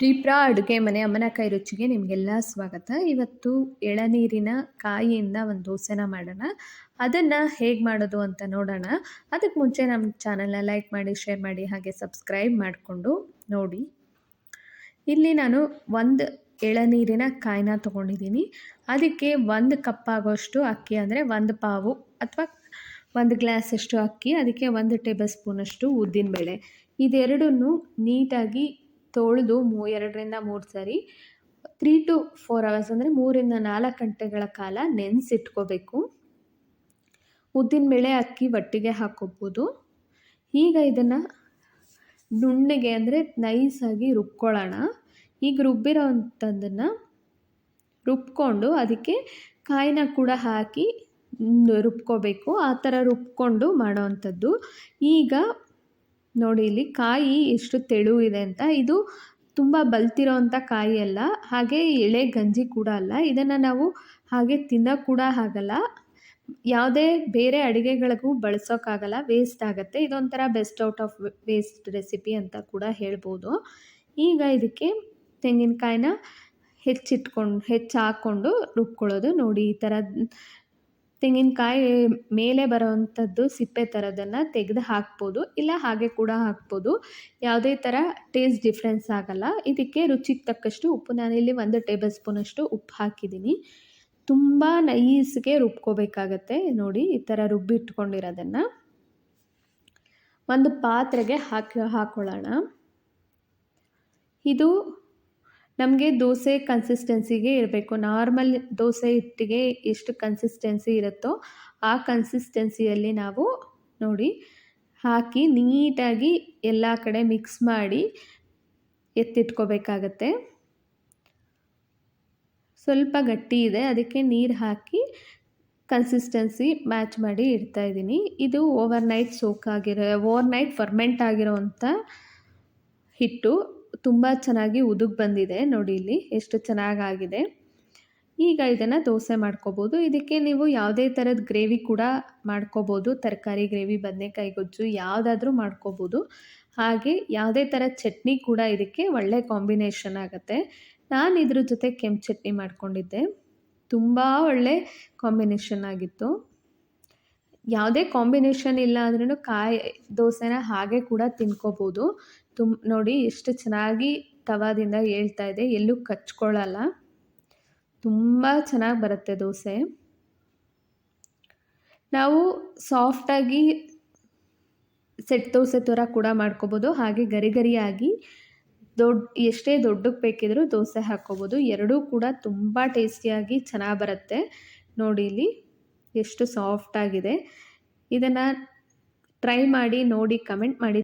ಪ್ರೀಪ್ರಾ ಅಡುಗೆ ಮನೆ ಅಮ್ಮನ ಕೈ ರುಚಿಗೆ ನಿಮಗೆಲ್ಲ ಸ್ವಾಗತ. ಇವತ್ತು ಎಳನೀರಿನ ಕಾಯಿಯಿಂದ ಒಂದು ದೋಸೆನ ಮಾಡೋಣ. ಅದನ್ನು ಹೇಗೆ ಮಾಡೋದು ಅಂತ ನೋಡೋಣ. ಅದಕ್ಕೆ ಮುಂಚೆ ನಮ್ಮ ಚಾನಲ್ನ ಲೈಕ್ ಮಾಡಿ, ಶೇರ್ ಮಾಡಿ, ಹಾಗೆ ಸಬ್ಸ್ಕ್ರೈಬ್ ಮಾಡಿಕೊಂಡು ನೋಡಿ. ಇಲ್ಲಿ ನಾನು ಒಂದು ಎಳನೀರಿನ ಕಾಯಿನ ತೊಗೊಂಡಿದ್ದೀನಿ. ಅದಕ್ಕೆ ಒಂದು ಕಪ್ ಆಗೋಷ್ಟು ಅಕ್ಕಿ, ಅಂದರೆ ಒಂದು ಪಾವು ಅಥವಾ ಒಂದು ಗ್ಲಾಸಷ್ಟು ಅಕ್ಕಿ, ಅದಕ್ಕೆ ಒಂದು ಟೇಬಲ್ ಸ್ಪೂನಷ್ಟು ಉದ್ದಿನಬೇಳೆ. ಇದೆರಡನ್ನೂ ನೀಟಾಗಿ ತೊಳೆದು ಮೂ, ಎರಡರಿಂದ ಮೂರು ಸಾರಿ ತ್ರೀ ಟು ಫೋರ್ ಅವರ್ಸ್ ಅಂದರೆ ಮೂರಿಂದ ನಾಲ್ಕು ಗಂಟೆಗಳ ಕಾಲ ನೆನೆಸಿಟ್ಕೋಬೇಕು. ಉದ್ದಿನಬೇಳೆ ಅಕ್ಕಿ ಒಟ್ಟಿಗೆ ಹಾಕ್ಕೋಬೋದು ಈಗ ಇದನ್ನು ನುಣ್ಣಗೆ ಅಂದರೆ ನೈಸಾಗಿ ರುಬ್ಕೊಳ್ಳೋಣ. ಈಗ ರುಬ್ಬಿರೋ ಅಂಥದ್ದನ್ನು ರುಬ್ಕೊಂಡು ಅದಕ್ಕೆ ಕಾಯಿನ ಕೂಡ ಹಾಕಿ ರುಬ್ಕೋಬೇಕು. ಆ ಥರ ರುಬ್ಕೊಂಡು ಮಾಡೋ ಅಂಥದ್ದು ಈಗ ನೋಡಿ, ಇಲ್ಲಿ ಕಾಯಿ ಎಷ್ಟು ತೆಳು ಇದೆ ಅಂತ. ಇದು ತುಂಬ ಬಲ್ತಿರೋವಂಥ ಕಾಯಿ ಅಲ್ಲ, ಹಾಗೆ ಎಳೆ ಗಂಜಿ ಕೂಡ ಅಲ್ಲ. ಇದನ್ನು ನಾವು ಹಾಗೆ ತಿನ್ನೋಕ್ಕೆ ಕೂಡ ಆಗಲ್ಲ. ಯಾವುದೇ ಬೇರೆ ಅಡುಗೆಗಳಿಗೂ ಬಳಸೋಕ್ಕಾಗಲ್ಲ ವೇಸ್ಟ್ ಆಗುತ್ತೆ. ಇದೊಂಥರ best out of waste recipe ಅಂತ ಕೂಡ ಹೇಳ್ಬೋದು. ಈಗ ಇದಕ್ಕೆ ತೆಂಗಿನಕಾಯಿನ ಹೆಚ್ಚಿಟ್ಕೊಂಡು ಹೆಚ್ಚು ಹಾಕ್ಕೊಂಡು ರುಬ್ಕೊಳ್ಳೋದು. ನೋಡಿ, ಈ ಥರ ತೆಂಗಿನಕಾಯಿ ಮೇಲೆ ಬರೋವಂಥದ್ದು ಸಿಪ್ಪೆ ಥರದನ್ನು ತೆಗೆದು ಹಾಕ್ಬೋದು, ಇಲ್ಲ ಹಾಗೆ ಕೂಡ ಹಾಕ್ಬೋದು. ಯಾವುದೇ ಥರ ಟೇಸ್ಟ್ ಡಿಫ್ರೆನ್ಸ್ ಆಗಲ್ಲ. ಇದಕ್ಕೆ ರುಚಿಗೆ ತಕ್ಕಷ್ಟು ಉಪ್ಪು. ನಾನಿಲ್ಲಿ ಒಂದು ಟೇಬಲ್ ಸ್ಪೂನಷ್ಟು ಉಪ್ಪು ಹಾಕಿದ್ದೀನಿ. ತುಂಬ ನೈಸ್ಗೆ ರುಬ್ಕೋಬೇಕಾಗತ್ತೆ. ನೋಡಿ, ಈ ಥರ ರುಬ್ಬಿಟ್ಕೊಂಡಿರೋದನ್ನು. ಒಂದು ಪಾತ್ರೆಗೆ ಹಾಕಿ ಹಾಕ್ಕೊಳ್ಳೋಣ ಇದು ನಮಗೆ ದೋಸೆ ಕನ್ಸಿಸ್ಟೆನ್ಸಿಗೆ ಇರಬೇಕು. ನಾರ್ಮಲ್ ದೋಸೆ ಹಿಟ್ಟಿಗೆ ಎಷ್ಟು ಕನ್ಸಿಸ್ಟೆನ್ಸಿ ಇರುತ್ತೋ ಆ ಕನ್ಸಿಸ್ಟೆನ್ಸಿಯಲ್ಲಿ ನಾವು ನೋಡಿ ಹಾಕಿ ನೀಟಾಗಿ ಎಲ್ಲ ಕಡೆ ಮಿಕ್ಸ್ ಮಾಡಿ ಎತ್ತಿಟ್ಕೋಬೇಕಾಗತ್ತೆ. ಸ್ವಲ್ಪ ಗಟ್ಟಿ ಇದೆ. ಅದಕ್ಕೆ ನೀರು ಹಾಕಿ ಕನ್ಸಿಸ್ಟೆನ್ಸಿ ಮ್ಯಾಚ್ ಮಾಡಿ ಇಡ್ತಾ ಇದ್ದೀನಿ. ಇದು ಓವರ್ ನೈಟ್ ಸೋಕ್ ಆಗಿರೋ ಓವರ್ ನೈಟ್ ಫರ್ಮೆಂಟ್ ಆಗಿರೋವಂಥ ಹಿಟ್ಟು. ತುಂಬ ಚೆನ್ನಾಗಿ ಉದುಗ್ ಬಂದಿದೆ. ನೋಡಿ ಇಲ್ಲಿ ಎಷ್ಟು ಚೆನ್ನಾಗಾಗಿದೆ. ಈಗ ಇದನ್ನು ದೋಸೆ ಮಾಡ್ಕೋಬೋದು. ಇದಕ್ಕೆ ನೀವು ಯಾವುದೇ ಥರದ ಗ್ರೇವಿ ಕೂಡ ಮಾಡ್ಕೋಬೋದು. ತರಕಾರಿ, ಗ್ರೇವಿ, ಬದನೆಕಾಯಿ, ಗೊಜ್ಜು ಯಾವುದಾದ್ರೂ ಮಾಡ್ಕೋಬೋದು. ಹಾಗೆ ಯಾವುದೇ ಥರ ಚಟ್ನಿ ಕೂಡ ಇದಕ್ಕೆ ಒಳ್ಳೆ ಕಾಂಬಿನೇಷನ್ ಆಗುತ್ತೆ. ನಾನು ಇದ್ರ ಜೊತೆ ಕೆಂಪು ಚಟ್ನಿ ಮಾಡ್ಕೊಂಡಿದ್ದೆ. ತುಂಬ ಒಳ್ಳೆ ಕಾಂಬಿನೇಷನ್ ಆಗಿತ್ತು. ಯಾವುದೇ ಕಾಂಬಿನೇಷನ್ ಇಲ್ಲ ಅಂದ್ರೂ ಕಾಯಿ, ದೋಸೆನ ಹಾಗೆ ಕೂಡ ತಿನ್ಕೋಬೋದು. ತುಮ್, ನೋಡಿ ಎಷ್ಟು ಚೆನ್ನಾಗಿ ತವಾದಿಂದ ಹೇಳ್ತಾ ಇದೆ. ಎಲ್ಲೂ ಕಚ್ಕೊಳ್ಳಲ್ಲ. ತುಂಬ ಚೆನ್ನಾಗಿ ಬರುತ್ತೆ ದೋಸೆ. ನಾವು ಸಾಫ್ಟಾಗಿ ಸೆಟ್ ದೋಸೆ ಥರ ಕೂಡ ಮಾಡ್ಕೋಬೋದು. ಹಾಗೆ ಗರಿ ಗರಿಯಾಗಿ ದೊಡ್ಡ ಎಷ್ಟೇ ದೊಡ್ಡಕ್ಕೆ ಬೇಕಿದ್ರೂ ದೋಸೆ ಹಾಕ್ಕೋಬೋದು. ಎರಡೂ ಕೂಡ ತುಂಬ ಟೇಸ್ಟಿಯಾಗಿ ಚೆನ್ನಾಗಿ ಬರುತ್ತೆ. ನೋಡಿ ಇಲ್ಲಿ. ಎಷ್ಟು ಸಾಫ್ಟಾಗಿದೆ ಇದನ್ನು ಟ್ರೈ ಮಾಡಿ ನೋಡಿ ಕಮೆಂಟ್ ಮಾಡಿ.